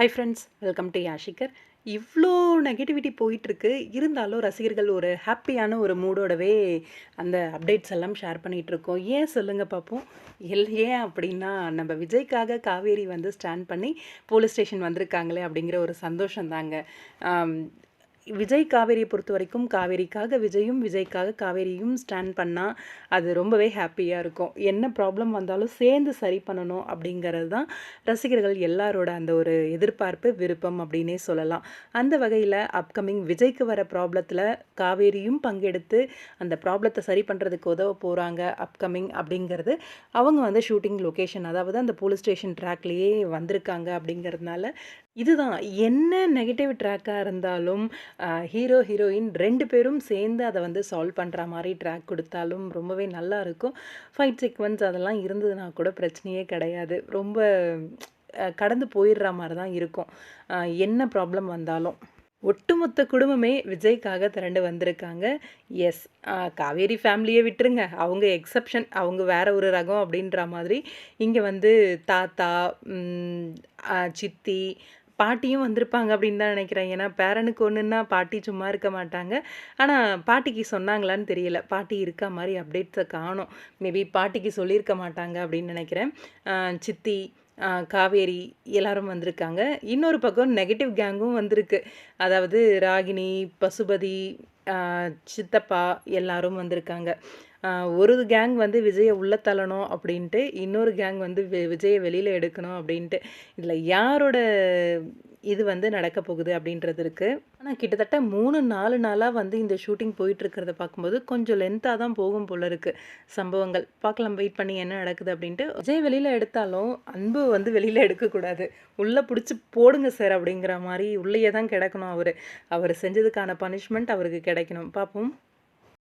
High friends welcome to யாஷிகர் இவ்வளோ negativity போயிட்டுருக்கு. இருந்தாலும் ரசிகர்கள் ஒரு ஹாப்பியான ஒரு மூடோடவே அந்த அப்டேட்ஸ் எல்லாம் ஷேர் பண்ணிகிட்ருக்கோம் ஏன் சொல்லுங்கள் பார்ப்போம் எல் ஏன் அப்படின்னா நம்ம விஜய்க்காக காவேரி வந்து ஸ்டாண்ட் பண்ணி போலீஸ் ஸ்டேஷன் வந்திருக்காங்களே அப்படிங்கிற ஒரு சந்தோஷம் தாங்க. விஜய் காவேரியை பொறுத்த வரைக்கும் காவேரிக்காக விஜயும் விஜய்க்காக காவேரியும் ஸ்டாண்ட் பண்ணால் அது ரொம்பவே ஹாப்பியாக இருக்கும். என்ன ப்ராப்ளம் வந்தாலும் சேர்ந்து சரி பண்ணணும் அப்படிங்கிறது தான் ரசிகர்கள் எல்லாரோட அந்த ஒரு எதிர்பார்ப்பு விருப்பம் அப்படின்னே சொல்லலாம். அந்த வகையில் அப்கமிங் விஜய்க்கு வர ப்ராப்ளத்தில் காவேரியும் பங்கெடுத்து அந்த ப்ராப்ளத்தை சரி பண்ணுறதுக்கு உதவ போகிறாங்க அப்கமிங் அப்படிங்கிறது அவங்க வந்து ஷூட்டிங் லொக்கேஷன் அதாவது அந்த போலீஸ் ஸ்டேஷன் ட்ராக்லேயே வந்திருக்காங்க அப்படிங்கிறதுனால இதுதான். என்ன நெகட்டிவ் ட்ராக்காக இருந்தாலும் ஹீரோ ஹீரோயின் ரெண்டு பேரும் சேர்ந்து அதை வந்து சால்வ் பண்ணுற மாதிரி ட்ராக் கொடுத்தாலும் ரொம்பவே நல்லா இருக்கும். ஃபைட் சீக்வன்ஸ் அதெல்லாம் இருந்ததுன்னா கூட பிரச்சனையே கிடையாது. ரொம்ப கடந்து போயிடுற மாதிரி தான் இருக்கும். என்ன ப்ராப்ளம் வந்தாலும். ஒட்டுமொத்த குடும்பமே விஜய்க்காக திரண்டு வந்திருக்காங்க. எஸ் காவேரி ஃபேமிலியை விட்டுருங்க. அவங்க எக்ஸப்ஷன் அவங்க வேற ஒரு ரகம் அப்படின்ற மாதிரி இங்கே வந்து தாத்தா சித்தி பாட்டியும் வந்திருப்பாங்க அப்படின்னு தான் நினைக்கிறேன். ஏன்னா பேரனுக்கு ஒன்றுன்னா பாட்டி சும்மா இருக்க மாட்டாங்க. ஆனால் பாட்டிக்கு சொன்னாங்களான்னு தெரியல. பாட்டி இருக்கா மாதிரி அப்டேட்ஸை காணும். மேபி பாட்டிக்கு சொல்லியிருக்க மாட்டாங்க அப்படின்னு நினைக்கிறேன். சித்தி காவேரி எல்லாரும் வந்திருக்காங்க. இன்னொரு பக்கம் நெகட்டிவ் கேங்கும் வந்திருக்கு. அதாவது ராகினி பசுபதி சித்தப்பா எல்லாரும் வந்திருக்காங்க. ஒரு கேங் வந்து விஜயை உள்ள தள்ளணும் அப்படின்ட்டு இன்னொரு கேங் வந்து வி- விஜயை வெளியில் எடுக்கணும் அப்படின்ட்டு. இதில் யாரோட இது வந்து நடக்க போகுது அப்படின்றது இருக்குது ஆனால் கிட்டத்தட்ட மூணு நாலு நாளாக வந்து இந்த ஷூட்டிங் போயிட்டு இருக்கிறத பார்க்கும்போது கொஞ்சம் லென்த்தாக தான் போகும் போல இருக்குது சம்பவங்கள். பார்க்கலாம் வெயிட் பண்ணி என்ன நடக்குது அப்படின்ட்டு. விஜய் வெளியில் எடுத்தாலும் அன்பு வந்து வெளியில் எடுக்கக்கூடாது உள்ளே பிடிச்சி போடுங்க சார் அப்படிங்கிற மாதிரி உள்ளேயே தான் கிடக்கணும் அவர். அவர் செஞ்சதுக்கான பனிஷ்மெண்ட் அவருக்கு கிடைக்கணும். பார்ப்போம்.